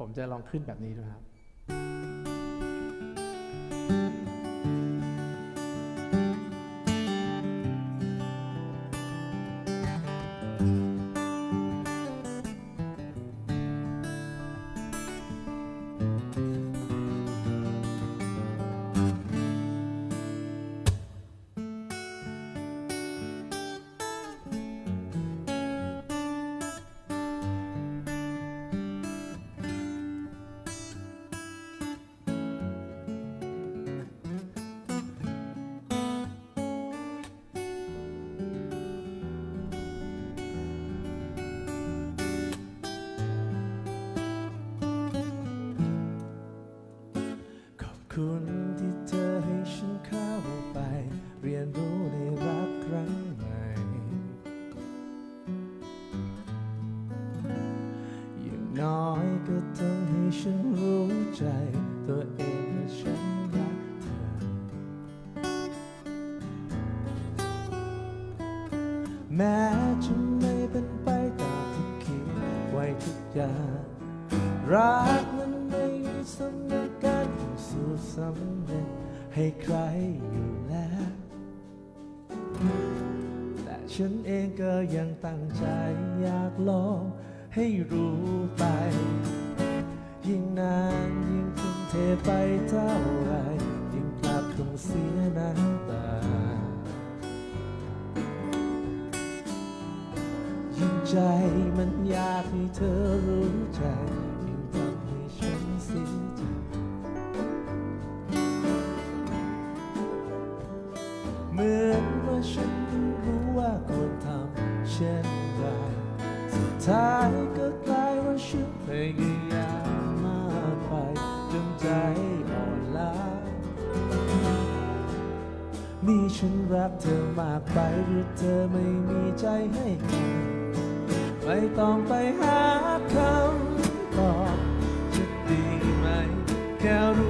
ผมจะลองขึ้นแบบนี้ดูครับ น้อยก็ทำให้ฉันรู้ใจ ตัวเองว่าฉันรักเธอ แม้จะไม่เป็นไปตามที่คิดไว้ทุกอย่าง รักมันไม่มีสำนักการสู่สำเร็จให้ใครอยู่แล้ว แต่ฉันเองก็ยังตั้งใจอยากลอง ให้รู้ไป ยิ่งนานยิ่งทุ่มเทไปเท่าไรยิ่งกลับต้องเสียน้ำตา ยิ่งใจมันอยากให้เธอรู้ใจยิ่งทำให้ฉันเสียใจเหมือนว่าฉันรู้ว่าควรทำเช่นไร ท้ายก็กลายว่าฉันพยายามมากไปจนใจอ่อนล้า นี่ฉันรักเธอมากไปหรือเธอไม่มีใจให้กันไม่ต้องไปหาคำตอบจะดีไหม แค่รู้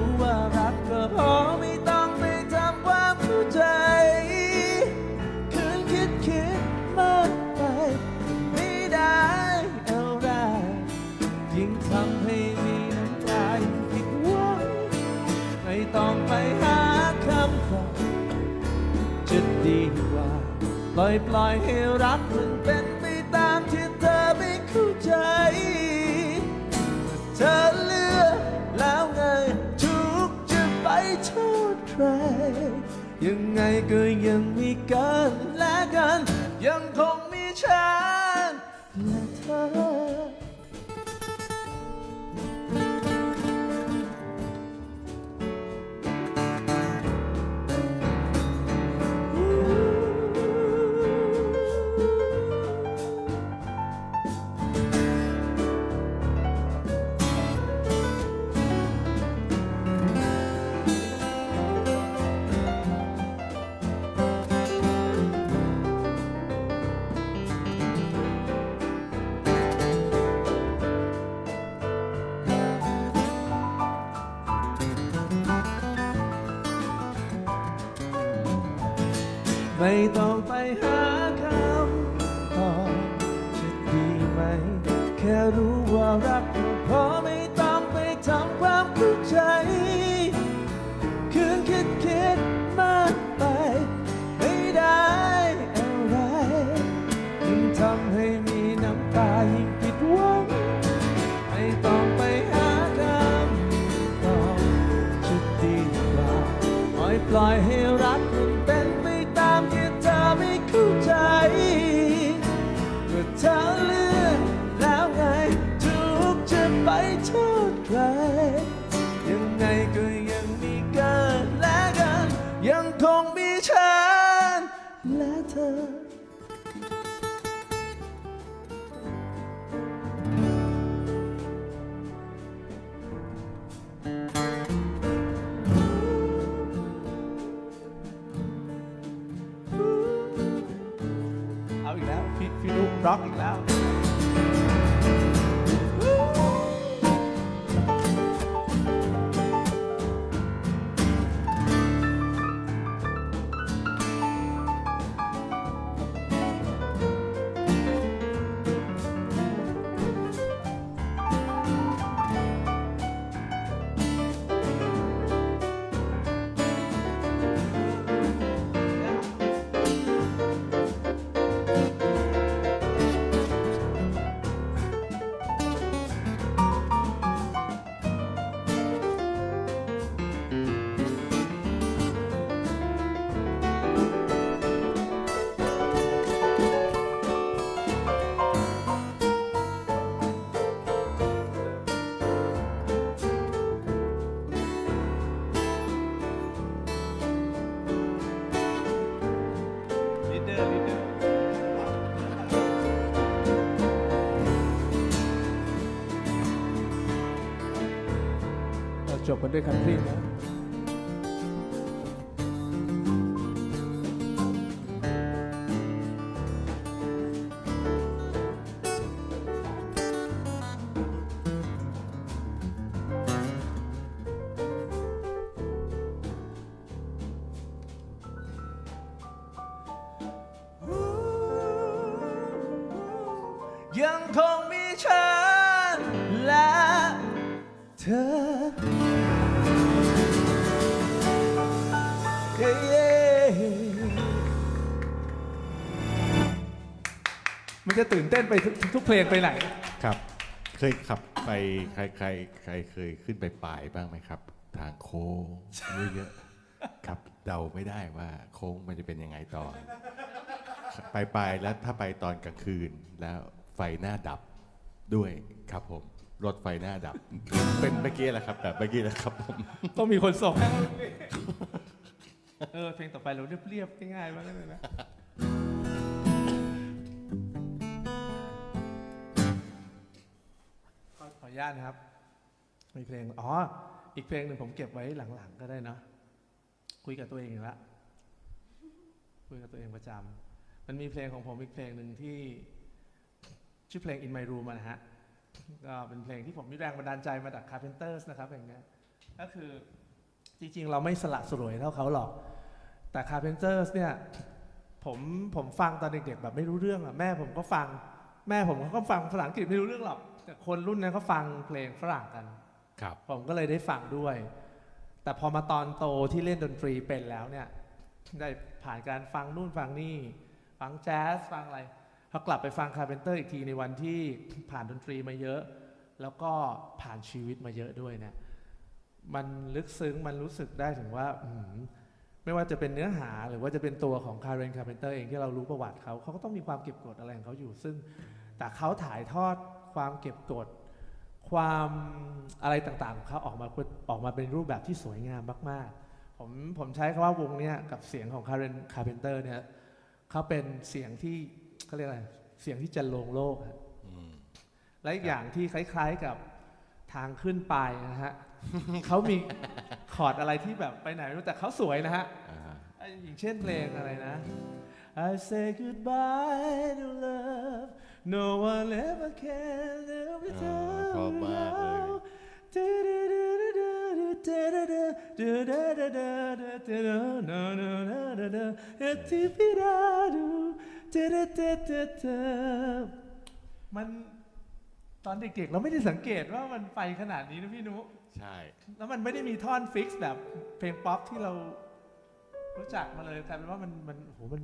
ปล่อยปล่อยให้รักมันเป็นไปตามที่เธอไม่เข้าใจ เธอเลือกแล้วไงทุกจะไปโทษใคร ยังไงก็ยังมีกันและกัน ยังคงมีฉัน ต้องไปหาคำตอบจะดีไหม แค่รู้ว่ารักเธอ พี่พี่ จบกันด้วยคันทรีนะ จะตื่นเต้นไปทุกทุกเพลงไปไหน ครับ เคยขับไปใครใครใครเคยขึ้นไปปลายบ้างไหมครับ ทางโค้งเยอะๆครับเดาไม่ได้ว่าโค้งมันจะเป็นยังไงต่อไปปลายแล้วถ้าไปตอนกลางคืนแล้วไฟหน้าดับด้วยครับผมรถไฟหน้าดับ เป็นเมื่อกี้แหละครับแบบเมื่อกี้แหละครับผมต้องมีคนส่งให้เออเพลงต่อไปเราเรียบๆง่ายๆมากเลยนะ ขอขออนุญาตนครับ มีเพลง อ๋อ อีกเพลงหนึ่งผมเก็บไว้หลังๆก็ได้นะ คุยกับตัวเองแล้วคุยกับตัวเองประจำมันมีเพลงของผมอีกเพลงหนึ่งที่ ชื่อเพลง In My Room นะฮะ ก็เป็นเพลงที่ผมมีแรงบันดาลใจมาจาก Carpenters นะครับเพลงเนี้ย ก็คือจริงๆ เราไม่สละสลวยเท่าเขาหรอก แต่ Carpenters เนี่ยผมผมฟังตอนเด็กๆแบบไม่รู้เรื่องอะแม่ผมก็ฟัง แม่ผมก็ฟังภาษาอังกฤษไม่รู้เรื่องหรอก คนรุ่นนั้นเขาฟังเพลงฝรั่งกัน ครับ ผมก็เลยได้ฟังด้วย แต่พอมาตอนโตที่เล่นดนตรีเป็นแล้วเนี่ย ได้ผ่านการฟังนู่นฟังนี่ ฟังแจ๊สฟังอะไรพอกลับไปฟังคาร์เพนเตอร์อีกทีในวันที่ผ่านดนตรีมาเยอะ แล้วก็ผ่านชีวิตมาเยอะด้วยเนี่ยมันลึกซึ้งมันรู้สึกได้ถึงว่าอื้อหือไม่ว่าจะเป็นเนื้อหาหรือว่าจะเป็นตัวของคาร์เรนคาร์เพนเตอร์เองที่เรารู้ประวัติเขาเขาก็ต้องมีความเก็บกดอะไรของเขาอยู่ ซึ่งแต่เขาถ่ายทอด ความเก็บกด ความอะไรต่างๆของเขาออกมาออกมาเป็นรูปแบบที่สวยงามมากๆ ผมผมใช้คำว่าวงเนี้ยกับเสียงของคาร์เรนคาร์เพนเตอร์เนี่ยเขาเป็นเสียงที่เขาเรียกอะไรเสียงที่จะลงโลกฮะอืมและอีกอย่างที่คล้ายๆกับทางขึ้นไปนะฮะเขามีคอร์ดอะไรที่แบบไปไหนไม่รู้แต่เขาสวยนะฮะอ่าอย่างเช่นเพลงอะไรนะ I say goodbye to love no one ever can live อ่า without ชอบมากเลย มันตอนเด็กๆ เราไม่ได้สังเกตว่ามันไปขนาดนี้นะพี่นุใช่ แล้วมันไม่ได้มีท่อนฟิกซ์แบบเพลงป๊อปที่เรารู้จักมาเลยกลายเป็นว่ามันมันโอ้โหมัน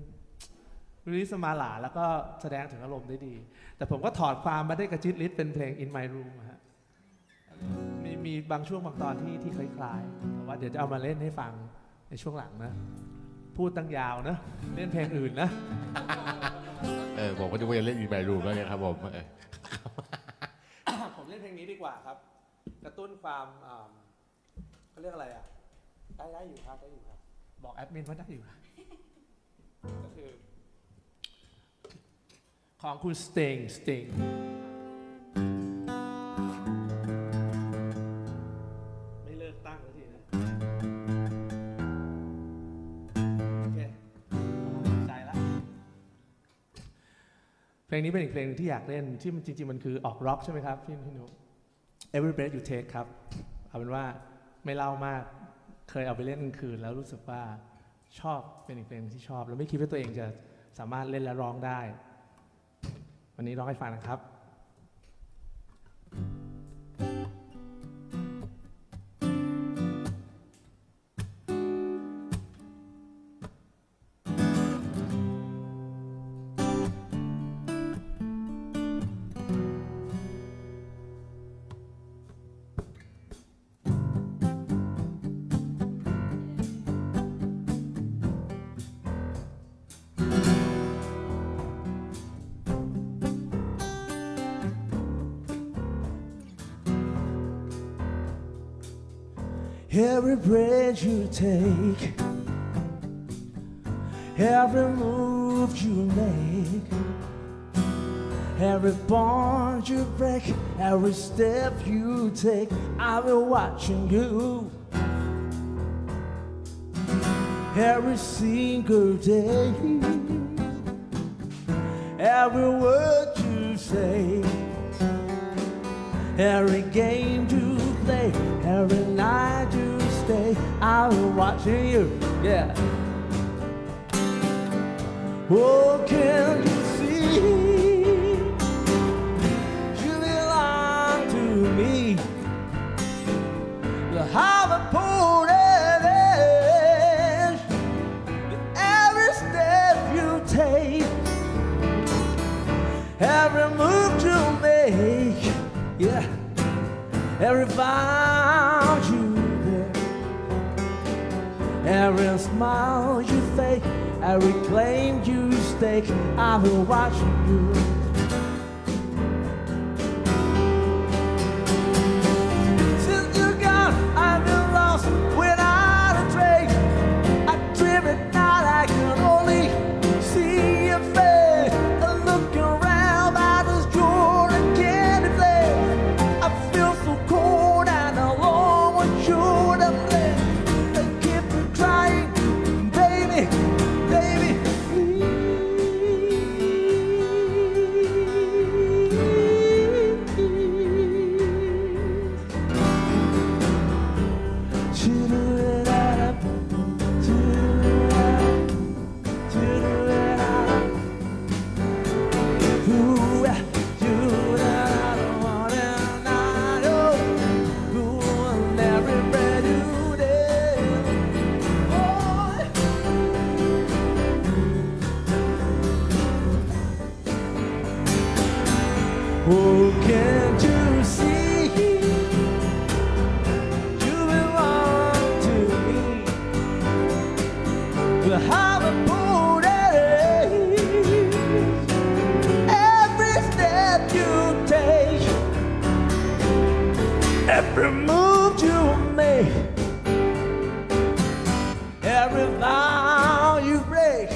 รีสมาหลาแล้วก็แสดงถึงอารมณ์ได้ดี แต่ผมก็ถอดความมาได้กระจิตลิศเป็นเพลง In My Room อะฮะมีมีบางช่วงบางตอนที่ที่คล้ายๆ แต่ว่าเดี๋ยวจะเอามาเล่นให้ฟังในช่วงหลังนะ พูดตั้งยาวนะ เล่นเพลงอื่นนะ เออผมก็จะไปเล่นอีกแบบรูปแล้วเนี่ยครับผมเออผมเล่นเพลงนี้ดีกว่าครับ กระตุ้นความอ่าเขาเรียกอะไรอะ ได้ได้อยู่ครับได้อยู่ครับ บอกแอดมินว่าได้อยู่ครับก็คือ ของคุณสเตงสเตงไม่เลิกตั้งสักทีนะโอเคใจละเพลงนี้เป็นอีกเพลงหนึงที่อยากเล่นที่มันจริงๆ มันคือออกร็อกใช่ไหมครับพี่พี่นุ Every Breath You Take ครับ เอาเป็นว่าไม่เล่ามากเคยเอาไปเล่นกลางคืนแล้วรู้สึกว่าชอบเป็นอีกเพลงที่ชอบ แล้วไม่คิดว่าตัวเองจะสามารถเล่นและร้องได้ วันนี้ร้องให้ฟังนะครับ Every breath you take, every move you make, Every bond you break, every step you take, I'll be watching you. Every single day, every word you say, every game you play, every night you be watching you. Yeah. Oh, can you see? You belong to me. The how important is every step you take, every move you make, yeah, every vow Every smile you fake, every claim you stake, I've been watching you. Since you're gone, I've been lost every move you make, every vow you break,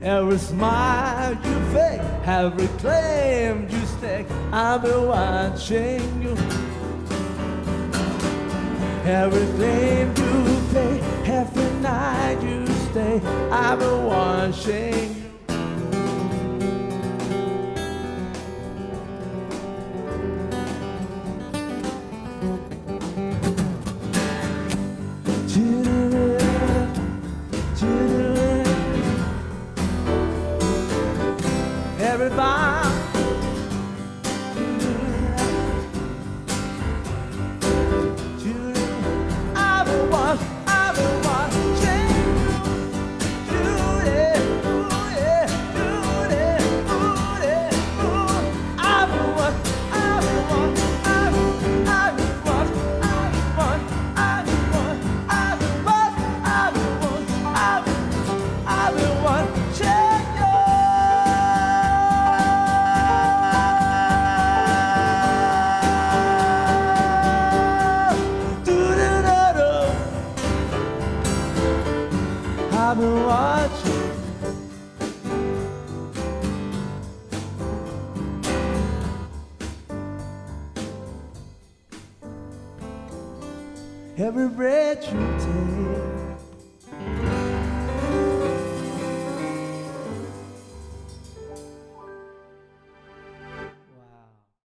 every smile you fake, every claim you stake. I've been watching you. Everything you pay, every night you stay, I've been watching you. by.